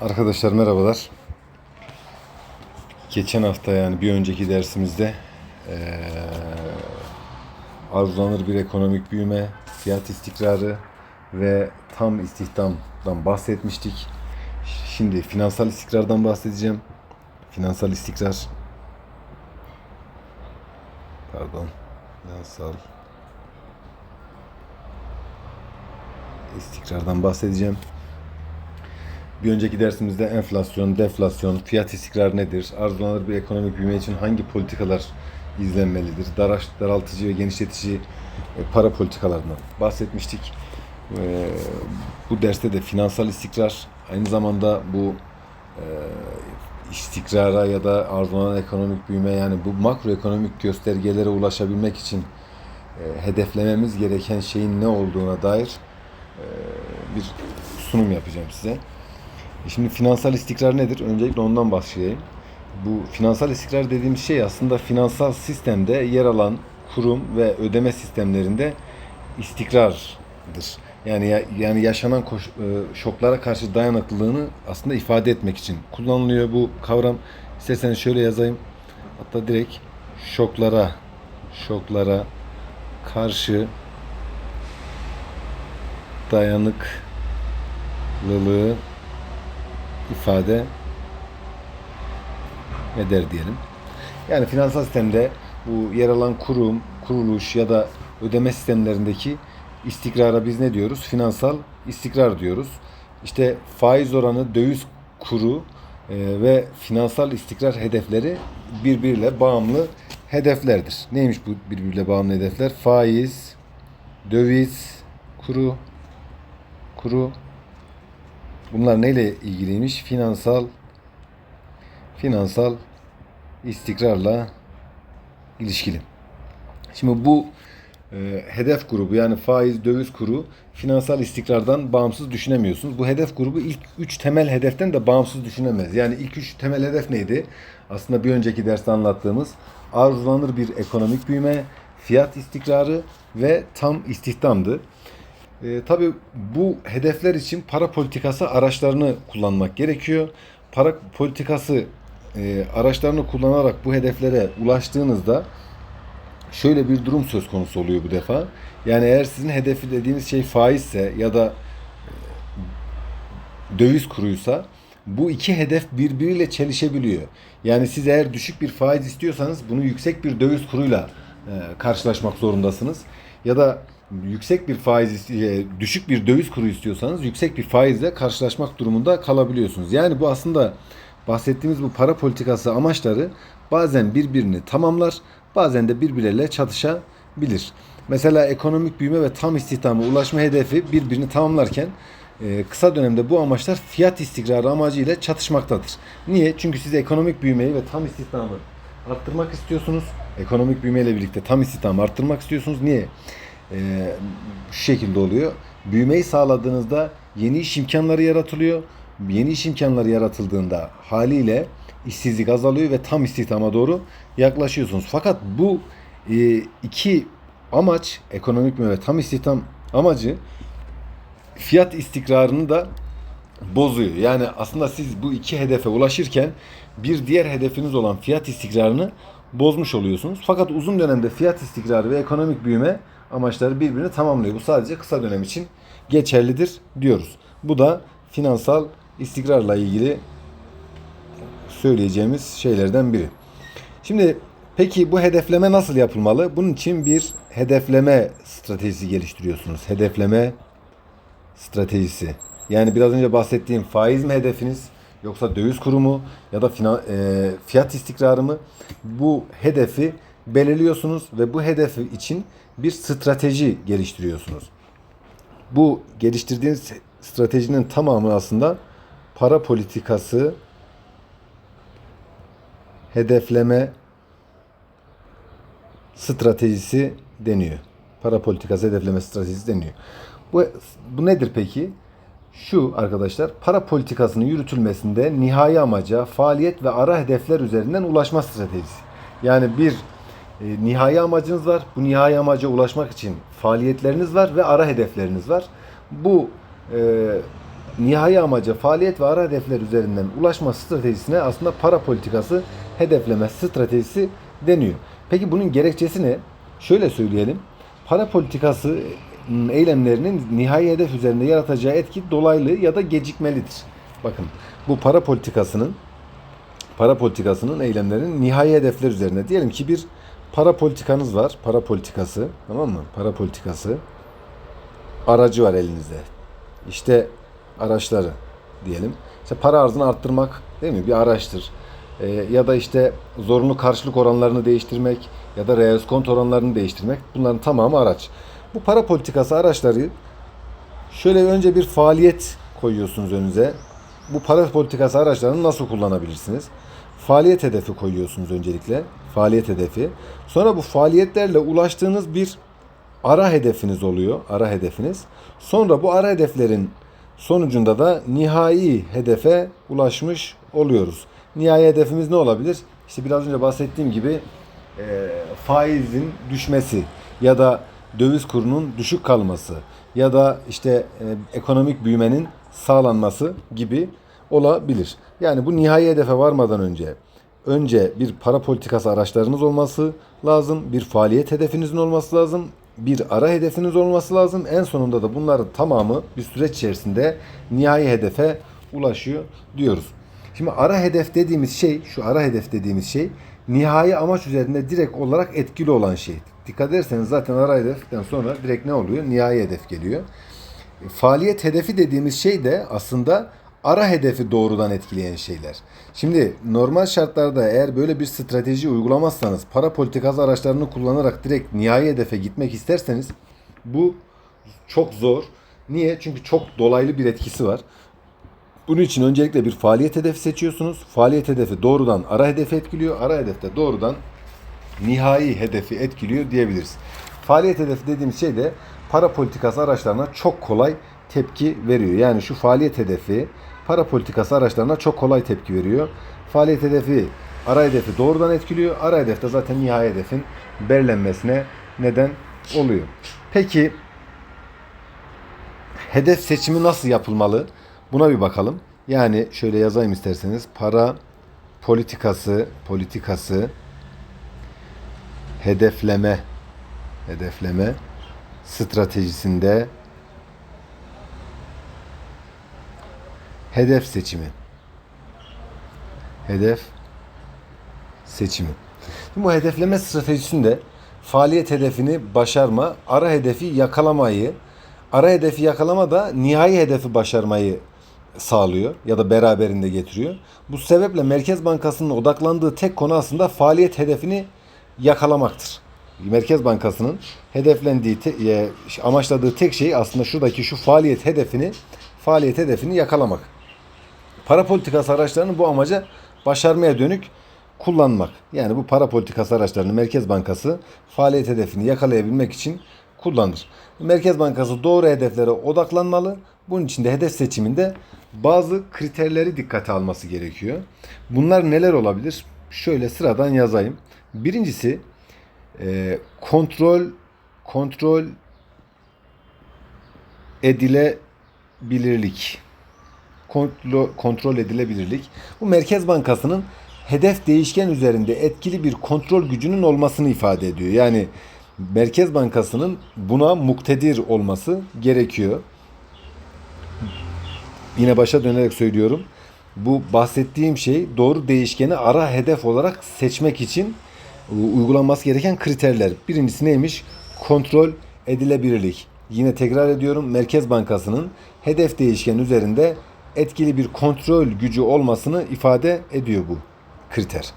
Arkadaşlar merhabalar. Geçen hafta yani bir önceki dersimizde eee arzulanır bir ekonomik büyüme, fiyat istikrarı ve tam istihdamdan bahsetmiştik. Şimdi finansal istikrardan bahsedeceğim. Finansal istikrar pardon finansal istikrardan bahsedeceğim. Bir önceki dersimizde enflasyon, deflasyon, fiyat istikrarı nedir? Arzulanır bir ekonomik büyüme için hangi politikalar izlenmelidir? Daraş, daraltıcı ve genişletici e, para politikalarından bahsetmiştik. E, bu derste de finansal istikrar, aynı zamanda bu e, istikrara ya da arzulanan ekonomik büyüme yani bu makroekonomik göstergelere ulaşabilmek için hedeflememiz gereken şeyin ne olduğuna dair bir sunum yapacağım size. Şimdi finansal istikrar nedir? Öncelikle ondan başlayayım. Bu finansal istikrar dediğimiz şey aslında finansal sistemde yer alan kurum ve ödeme sistemlerinde istikrardır. Yani ya- yani yaşanan koş- e, şoklara karşı dayanıklılığını aslında ifade etmek için kullanılıyor bu kavram. İsterseniz şöyle yazayım. Hatta direkt şoklara şoklara karşı dayanıklılığı ifade eder diyelim. Yani finansal sistemde bu yer alan kurum, kuruluş ya da ödeme sistemlerindeki istikrara biz ne diyoruz? Finansal istikrar diyoruz. İşte faiz oranı, döviz kuru e, ve finansal istikrar hedefleri birbiriyle bağımlı hedeflerdir. Neymiş bu birbiriyle bağımlı hedefler? Faiz, döviz, kuru, kuru Bunlar neyle ilgiliymiş? Finansal finansal istikrarla ilişkili. Şimdi bu e, hedef grubu yani faiz, döviz kuru finansal istikrardan bağımsız düşünemiyorsunuz. Bu hedef grubu ilk üç temel hedeften de bağımsız düşünemez. Yani ilk üç temel hedef neydi? Aslında bir önceki derste anlattığımız arzulanır bir ekonomik büyüme, fiyat istikrarı ve tam istihdamdı. E, tabii bu hedefler için para politikası araçlarını kullanmak gerekiyor. Para politikası e, araçlarını kullanarak bu hedeflere ulaştığınızda şöyle bir durum söz konusu oluyor bu defa. Yani eğer sizin hedefi dediğiniz şey faizse ya da e, döviz kuruysa bu iki hedef birbiriyle çelişebiliyor. Yani siz eğer düşük bir faiz istiyorsanız bunu yüksek bir döviz kuruyla e, karşılaşmak zorundasınız. Ya da yüksek bir faiz e, düşük bir döviz kuru istiyorsanız yüksek bir faizle karşılaşmak durumunda kalabiliyorsunuz. Yani bu aslında bahsettiğimiz bu para politikası amaçları bazen birbirini tamamlar, bazen de birbirleriyle çatışabilir. Mesela ekonomik büyüme ve tam istihdama ulaşma hedefi birbirini tamamlarken e, kısa dönemde bu amaçlar fiyat istikrarı amacıyla çatışmaktadır. Niye? Çünkü siz ekonomik büyümeyi ve tam istihdamı arttırmak istiyorsunuz. Ekonomik büyümeyle birlikte tam istihdamı arttırmak istiyorsunuz. Niye? Ee, şu şekilde oluyor. Büyümeyi sağladığınızda yeni iş imkanları yaratılıyor. Yeni iş imkanları yaratıldığında haliyle işsizlik azalıyor ve tam istihdama doğru yaklaşıyorsunuz. Fakat bu e, iki amaç ekonomik ve tam istihdam amacı fiyat istikrarını da bozuyor. Yani aslında siz bu iki hedefe ulaşırken bir diğer hedefiniz olan fiyat istikrarını bozmuş oluyorsunuz. Fakat uzun dönemde fiyat istikrarı ve ekonomik büyüme amaçları birbirini tamamlıyor. Bu sadece kısa dönem için geçerlidir diyoruz. Bu da finansal istikrarla ilgili söyleyeceğimiz şeylerden biri. Şimdi peki bu hedefleme nasıl yapılmalı? Bunun için bir hedefleme stratejisi geliştiriyorsunuz. Hedefleme stratejisi. Yani biraz önce bahsettiğim faiz mi hedefiniz yoksa döviz kuru mu ya da e, fiyat istikrarı mı? Bu hedefi belirliyorsunuz ve bu hedefi için bir strateji geliştiriyorsunuz. Bu geliştirdiğiniz stratejinin tamamı aslında para politikası hedefleme stratejisi deniyor. Para politikası hedefleme stratejisi deniyor. Bu, bu nedir peki? Şu arkadaşlar para politikasının yürütülmesinde nihai amaca faaliyet ve ara hedefler üzerinden ulaşma stratejisi. Yani bir e, nihai amacınız var. Bu nihai amaca ulaşmak için faaliyetleriniz var ve ara hedefleriniz var. Bu e, nihai amaca faaliyet ve ara hedefler üzerinden ulaşma stratejisine aslında para politikası hedefleme stratejisi deniyor. Peki bunun gerekçesi ne? Şöyle söyleyelim. Para politikası eylemlerinin nihai hedef üzerinde yaratacağı etki dolaylı ya da gecikmelidir. Bakın bu para politikasının para politikasının eylemlerinin nihai hedefler üzerine. Diyelim ki bir para politikanız var. Para politikası. Tamam mı? Para politikası. Aracı var elinizde. İşte araçları diyelim. İşte para arzını arttırmak değil mi? Bir araçtır. Ee, ya da işte zorunlu karşılık oranlarını değiştirmek ya da reel kont oranlarını değiştirmek. Bunların tamamı araç. Bu para politikası araçları şöyle önce bir faaliyet koyuyorsunuz önünüze. Bu para politikası araçlarını nasıl kullanabilirsiniz? Faaliyet hedefi koyuyorsunuz öncelikle. Faaliyet hedefi. Sonra bu faaliyetlerle ulaştığınız bir ara hedefiniz oluyor. Ara hedefiniz. Sonra bu ara hedeflerin sonucunda da nihai hedefe ulaşmış oluyoruz. Nihai hedefimiz ne olabilir? İşte biraz önce bahsettiğim gibi e, faizin düşmesi ya da döviz kurunun düşük kalması ya da işte e, ekonomik büyümenin sağlanması gibi olabilir. Yani bu nihai hedefe varmadan önce önce bir para politikası araçlarınız olması lazım, bir faaliyet hedefinizin olması lazım, bir ara hedefiniz olması lazım. En sonunda da bunların tamamı bir süreç içerisinde nihai hedefe ulaşıyor diyoruz. Şimdi ara hedef dediğimiz şey, şu ara hedef dediğimiz şey nihai amaç üzerinde direkt olarak etkili olan şey. Dikkat ederseniz zaten ara hedeften sonra direkt ne oluyor? Nihai hedef geliyor. Faaliyet hedefi dediğimiz şey de aslında ara hedefi doğrudan etkileyen şeyler. Şimdi normal şartlarda eğer böyle bir strateji uygulamazsanız para politikası araçlarını kullanarak direkt nihai hedefe gitmek isterseniz bu çok zor. Niye? Çünkü çok dolaylı bir etkisi var. Bunun için öncelikle bir faaliyet hedefi seçiyorsunuz. Faaliyet hedefi doğrudan ara hedefi etkiliyor. Ara hedefte doğrudan nihai hedefi etkiliyor diyebiliriz. Faaliyet hedefi dediğimiz şey de para politikası araçlarına çok kolay tepki veriyor. Yani şu faaliyet hedefi para politikası araçlarına çok kolay tepki veriyor. Faaliyet hedefi ara hedefi doğrudan etkiliyor. Ara hedefte zaten nihai hedefin belirlenmesine neden oluyor. Peki hedef seçimi nasıl yapılmalı? Buna bir bakalım. Yani şöyle yazayım isterseniz. Para politikası, politikası hedefleme hedefleme stratejisinde hedef seçimi. Hedef seçimi. Şimdi bu hedefleme stratejisinde faaliyet hedefini başarma, ara hedefi yakalamayı, ara hedefi yakalama da nihai hedefi başarmayı sağlıyor ya da beraberinde getiriyor. Bu sebeple Merkez Bankası'nın odaklandığı tek konu aslında faaliyet hedefini yakalamaktır. Merkez Bankası'nın hedeflendiği, e, amaçladığı tek şey aslında şuradaki şu faaliyet hedefini, faaliyet hedefini yakalamak. Para politikası araçlarını bu amaca başarmaya dönük kullanmak. Yani bu para politikası araçlarını Merkez Bankası faaliyet hedefini yakalayabilmek için kullanır. Merkez Bankası doğru hedeflere odaklanmalı. Bunun için de hedef seçiminde bazı kriterleri dikkate alması gerekiyor. Bunlar neler olabilir? Şöyle sıradan yazayım. Birincisi e, kontrol kontrol edilebilirlik. Kontrol, edilebilirlik. Bu Merkez Bankası'nın hedef değişken üzerinde etkili bir kontrol gücünün olmasını ifade ediyor. Yani Merkez Bankası'nın buna muktedir olması gerekiyor. Yine başa dönerek söylüyorum. Bu bahsettiğim şey doğru değişkeni ara hedef olarak seçmek için uygulanması gereken kriterler. Birincisi neymiş? Kontrol edilebilirlik. Yine tekrar ediyorum. Merkez Bankası'nın hedef değişken üzerinde etkili bir kontrol gücü olmasını ifade ediyor bu kriter.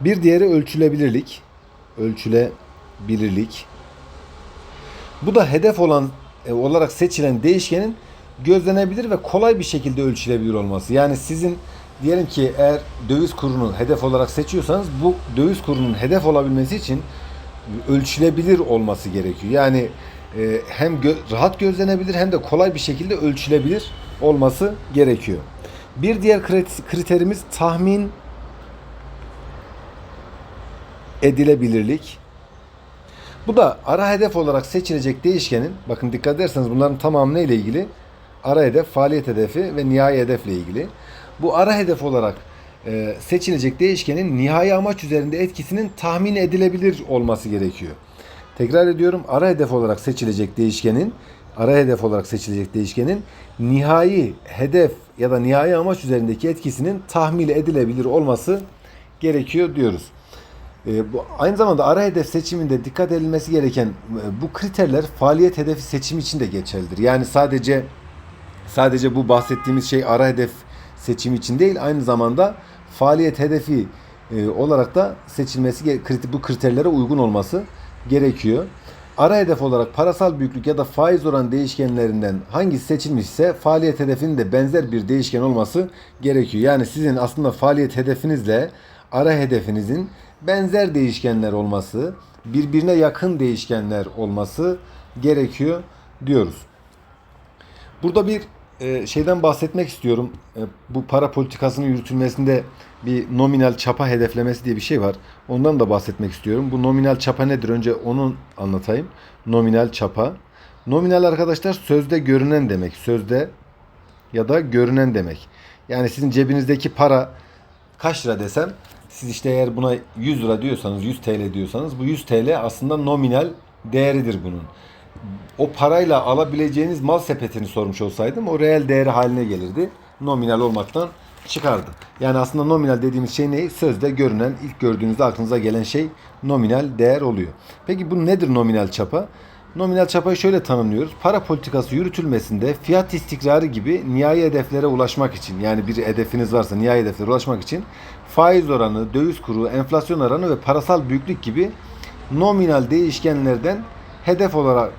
Bir diğeri ölçülebilirlik. Ölçülebilirlik. Bu da hedef olan e, olarak seçilen değişkenin gözlenebilir ve kolay bir şekilde ölçülebilir olması. Yani sizin diyelim ki eğer döviz kurunu hedef olarak seçiyorsanız bu döviz kurunun hedef olabilmesi için ölçülebilir olması gerekiyor. Yani e, hem gö- rahat gözlenebilir hem de kolay bir şekilde ölçülebilir olması gerekiyor. Bir diğer krit- kriterimiz tahmin edilebilirlik. Bu da ara hedef olarak seçilecek değişkenin, bakın dikkat ederseniz bunların tamamı neyle ilgili? Ara hedef, faaliyet hedefi ve nihai hedefle ilgili. Bu ara hedef olarak e, seçilecek değişkenin nihai amaç üzerinde etkisinin tahmin edilebilir olması gerekiyor. Tekrar ediyorum ara hedef olarak seçilecek değişkenin ara hedef olarak seçilecek değişkenin nihai hedef ya da nihai amaç üzerindeki etkisinin tahmin edilebilir olması gerekiyor diyoruz. E, bu aynı zamanda ara hedef seçiminde dikkat edilmesi gereken e, bu kriterler faaliyet hedefi seçimi için de geçerlidir. Yani sadece sadece bu bahsettiğimiz şey ara hedef seçimi için değil aynı zamanda faaliyet hedefi e, olarak da seçilmesi bu kriterlere uygun olması gerekiyor. Ara hedef olarak parasal büyüklük ya da faiz oran değişkenlerinden hangisi seçilmişse faaliyet hedefinin de benzer bir değişken olması gerekiyor. Yani sizin aslında faaliyet hedefinizle ara hedefinizin benzer değişkenler olması, birbirine yakın değişkenler olması gerekiyor diyoruz. Burada bir e, şeyden bahsetmek istiyorum. E, bu para politikasının yürütülmesinde bir nominal çapa hedeflemesi diye bir şey var. Ondan da bahsetmek istiyorum. Bu nominal çapa nedir? Önce onu anlatayım. Nominal çapa. Nominal arkadaşlar sözde görünen demek. Sözde ya da görünen demek. Yani sizin cebinizdeki para kaç lira desem siz işte eğer buna 100 lira diyorsanız 100 TL diyorsanız bu 100 TL aslında nominal değeridir bunun o parayla alabileceğiniz mal sepetini sormuş olsaydım o reel değeri haline gelirdi. Nominal olmaktan çıkardı. Yani aslında nominal dediğimiz şey ne? Sözde görünen, ilk gördüğünüzde aklınıza gelen şey nominal değer oluyor. Peki bu nedir nominal çapa? Nominal çapayı şöyle tanımlıyoruz. Para politikası yürütülmesinde fiyat istikrarı gibi nihai hedeflere ulaşmak için yani bir hedefiniz varsa nihai hedeflere ulaşmak için faiz oranı, döviz kuru, enflasyon oranı ve parasal büyüklük gibi nominal değişkenlerden hedef olarak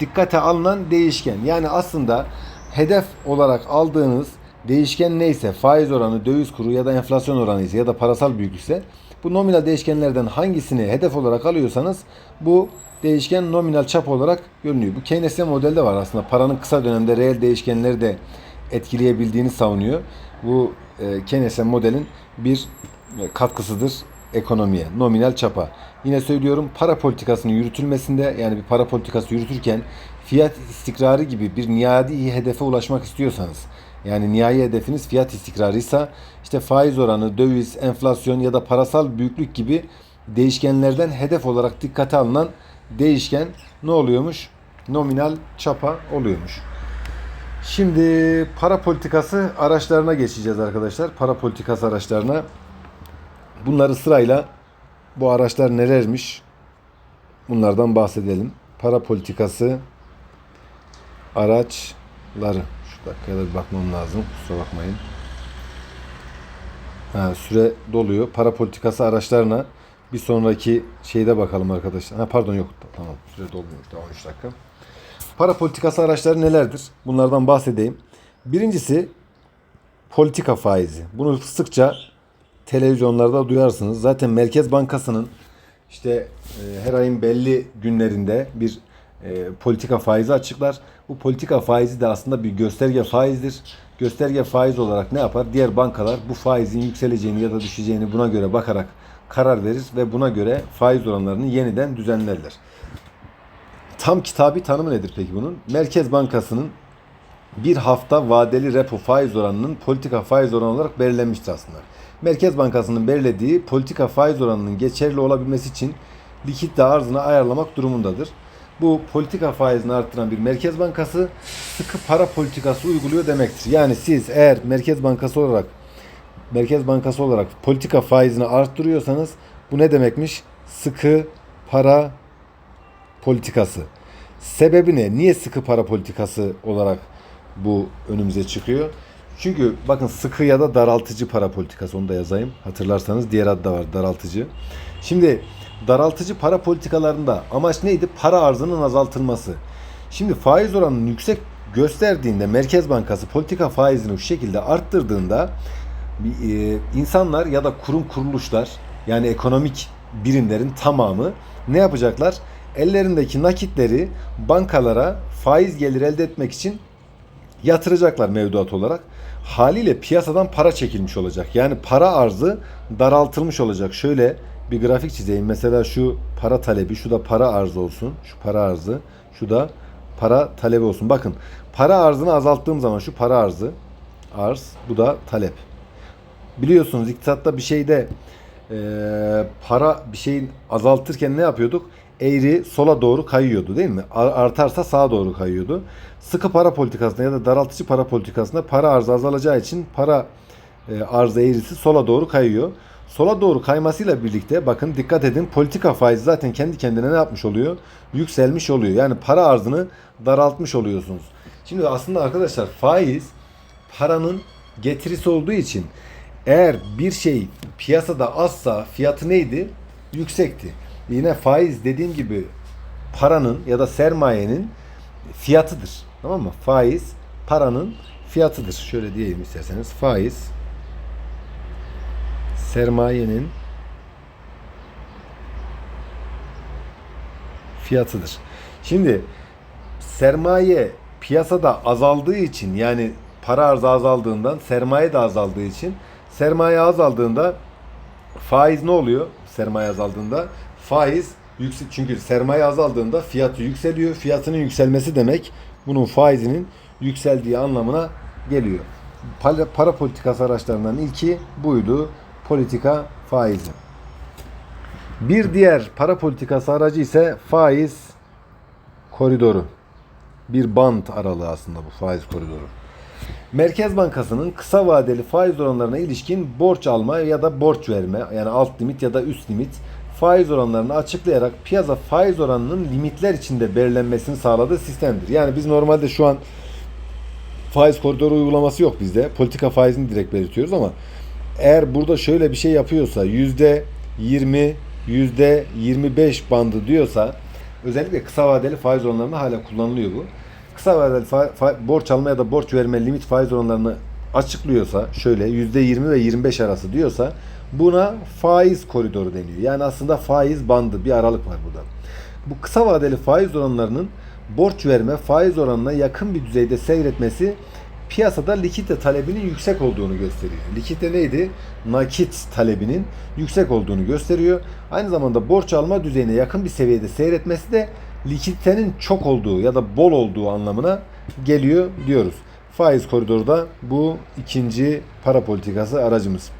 dikkate alınan değişken. Yani aslında hedef olarak aldığınız değişken neyse faiz oranı, döviz kuru ya da enflasyon oranı ise ya da parasal büyüklükse bu nominal değişkenlerden hangisini hedef olarak alıyorsanız bu değişken nominal çap olarak görünüyor. Bu Keynesyen modelde var aslında. Paranın kısa dönemde reel değişkenleri de etkileyebildiğini savunuyor. Bu e, Keynesyen modelin bir e, katkısıdır ekonomiye. Nominal çapa. Yine söylüyorum para politikasının yürütülmesinde yani bir para politikası yürütürken fiyat istikrarı gibi bir nihai hedefe ulaşmak istiyorsanız yani nihai hedefiniz fiyat istikrarıysa işte faiz oranı, döviz, enflasyon ya da parasal büyüklük gibi değişkenlerden hedef olarak dikkate alınan değişken ne oluyormuş? Nominal çapa oluyormuş. Şimdi para politikası araçlarına geçeceğiz arkadaşlar. Para politikası araçlarına. Bunları sırayla bu araçlar nelermiş? Bunlardan bahsedelim. Para politikası araçları. Şu dakikaya da bir bakmam lazım. Kusura bakmayın. Ha, süre doluyor. Para politikası araçlarına bir sonraki şeyde bakalım arkadaşlar. Ha, pardon yok. Tamam. Süre dolmuyormuş. Daha 13 dakika. Para politikası araçları nelerdir? Bunlardan bahsedeyim. Birincisi politika faizi. Bunu sıkça televizyonlarda duyarsınız. Zaten Merkez Bankası'nın işte e, her ayın belli günlerinde bir e, politika faizi açıklar. Bu politika faizi de aslında bir gösterge faizdir. Gösterge faiz olarak ne yapar? Diğer bankalar bu faizin yükseleceğini ya da düşeceğini buna göre bakarak karar verir ve buna göre faiz oranlarını yeniden düzenlerler. Tam kitabi tanımı nedir peki bunun? Merkez Bankası'nın bir hafta vadeli repo faiz oranının politika faiz oranı olarak belirlenmiştir aslında. Merkez Bankası'nın belirlediği politika faiz oranının geçerli olabilmesi için likitte arzını ayarlamak durumundadır. Bu politika faizini arttıran bir Merkez Bankası sıkı para politikası uyguluyor demektir. Yani siz eğer Merkez Bankası olarak Merkez Bankası olarak politika faizini arttırıyorsanız bu ne demekmiş? Sıkı para politikası. Sebebi ne? Niye sıkı para politikası olarak bu önümüze çıkıyor? Çünkü bakın sıkı ya da daraltıcı para politikası onu da yazayım. Hatırlarsanız diğer adı da var daraltıcı. Şimdi daraltıcı para politikalarında amaç neydi? Para arzının azaltılması. Şimdi faiz oranının yüksek gösterdiğinde Merkez Bankası politika faizini şu şekilde arttırdığında e, insanlar ya da kurum kuruluşlar yani ekonomik birimlerin tamamı ne yapacaklar? Ellerindeki nakitleri bankalara faiz gelir elde etmek için yatıracaklar mevduat olarak. Haliyle piyasadan para çekilmiş olacak. Yani para arzı daraltılmış olacak. Şöyle bir grafik çizeyim. Mesela şu para talebi, şu da para arzı olsun. Şu para arzı, şu da para talebi olsun. Bakın para arzını azalttığım zaman şu para arzı arz bu da talep. Biliyorsunuz iktisatta bir şeyde e, para bir şeyin azaltırken ne yapıyorduk? Eğri sola doğru kayıyordu değil mi? Artarsa sağa doğru kayıyordu. Sıkı para politikasında ya da daraltıcı para politikasında para arzı azalacağı için para e, arz eğrisi sola doğru kayıyor. Sola doğru kaymasıyla birlikte bakın dikkat edin politika faizi zaten kendi kendine ne yapmış oluyor? Yükselmiş oluyor. Yani para arzını daraltmış oluyorsunuz. Şimdi aslında arkadaşlar faiz paranın getirisi olduğu için eğer bir şey piyasada azsa fiyatı neydi? Yüksekti. Yine faiz dediğim gibi paranın ya da sermayenin fiyatıdır. Tamam mı? Faiz paranın fiyatıdır. Şöyle diyeyim isterseniz. Faiz sermayenin fiyatıdır. Şimdi sermaye piyasada azaldığı için yani para arzı azaldığından sermaye de azaldığı için sermaye azaldığında faiz ne oluyor? Sermaye azaldığında faiz yüksek çünkü sermaye azaldığında fiyatı yükseliyor. Fiyatının yükselmesi demek bunun faizinin yükseldiği anlamına geliyor. Para, para politikası araçlarından ilki buydu. Politika faizi. Bir diğer para politikası aracı ise faiz koridoru. Bir bant aralığı aslında bu faiz koridoru. Merkez Bankası'nın kısa vadeli faiz oranlarına ilişkin borç alma ya da borç verme yani alt limit ya da üst limit faiz oranlarını açıklayarak piyasa faiz oranının limitler içinde belirlenmesini sağladığı sistemdir. Yani biz normalde şu an faiz koridoru uygulaması yok bizde. Politika faizini direkt belirtiyoruz ama eğer burada şöyle bir şey yapıyorsa yüzde 20, yüzde 25 bandı diyorsa özellikle kısa vadeli faiz oranlarında hala kullanılıyor bu. Kısa vadeli fa- fa- borç alma ya da borç verme limit faiz oranlarını açıklıyorsa şöyle yüzde 20 ve 25 arası diyorsa buna faiz koridoru deniyor. Yani aslında faiz bandı bir aralık var burada. Bu kısa vadeli faiz oranlarının borç verme faiz oranına yakın bir düzeyde seyretmesi piyasada likidite talebinin yüksek olduğunu gösteriyor. Likidite neydi? Nakit talebinin yüksek olduğunu gösteriyor. Aynı zamanda borç alma düzeyine yakın bir seviyede seyretmesi de likiditenin çok olduğu ya da bol olduğu anlamına geliyor diyoruz. Faiz koridoru da bu ikinci para politikası aracımız.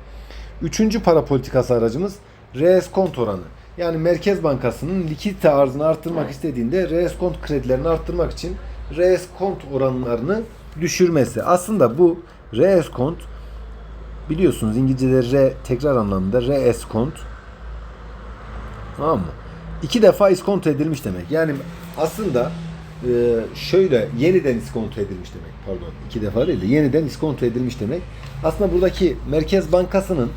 Üçüncü para politikası aracımız reeskont oranı. Yani Merkez Bankası'nın likidite arzını arttırmak istediğinde reeskont kredilerini arttırmak için reeskont oranlarını düşürmesi. Aslında bu reeskont biliyorsunuz İngilizce'de re tekrar anlamında reeskont tamam mı? İki defa iskonto edilmiş demek. Yani aslında e, şöyle yeniden iskonto edilmiş demek. Pardon. iki defa değil de yeniden iskonto edilmiş demek. Aslında buradaki Merkez Bankası'nın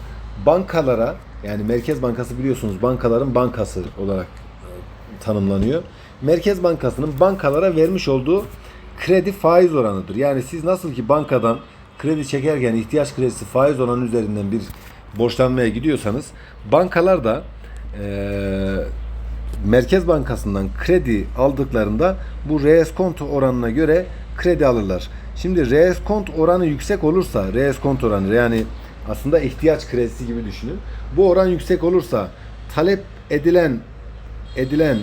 bankalara yani Merkez Bankası biliyorsunuz bankaların bankası olarak e, tanımlanıyor. Merkez Bankası'nın bankalara vermiş olduğu kredi faiz oranıdır. Yani siz nasıl ki bankadan kredi çekerken ihtiyaç kredisi faiz oranı üzerinden bir borçlanmaya gidiyorsanız bankalar da eee Merkez Bankası'ndan kredi aldıklarında bu reeskonto oranına göre kredi alırlar. Şimdi reeskont oranı yüksek olursa, reeskont oranı yani aslında ihtiyaç kredisi gibi düşünün. Bu oran yüksek olursa talep edilen edilen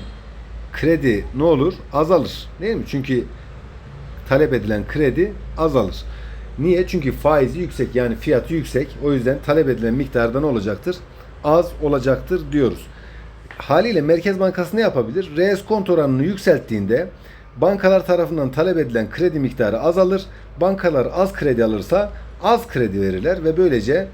kredi ne olur? Azalır. Değil mi? Çünkü talep edilen kredi azalır. Niye? Çünkü faizi yüksek yani fiyatı yüksek. O yüzden talep edilen miktarda ne olacaktır? Az olacaktır diyoruz. Haliyle Merkez Bankası ne yapabilir? Reeskont oranını yükselttiğinde bankalar tarafından talep edilen kredi miktarı azalır. Bankalar az kredi alırsa az kredi verirler ve böylece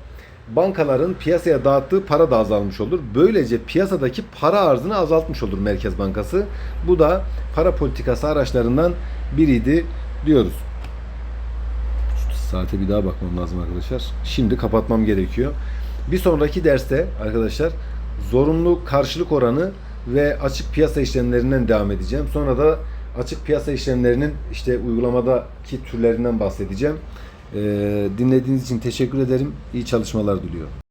bankaların piyasaya dağıttığı para da azalmış olur. Böylece piyasadaki para arzını azaltmış olur Merkez Bankası. Bu da para politikası araçlarından biriydi diyoruz. Şu saate bir daha bakmam lazım arkadaşlar. Şimdi kapatmam gerekiyor. Bir sonraki derste arkadaşlar zorunlu karşılık oranı ve açık piyasa işlemlerinden devam edeceğim. Sonra da açık piyasa işlemlerinin işte uygulamadaki türlerinden bahsedeceğim. Ee, dinlediğiniz için teşekkür ederim. İyi çalışmalar diliyorum.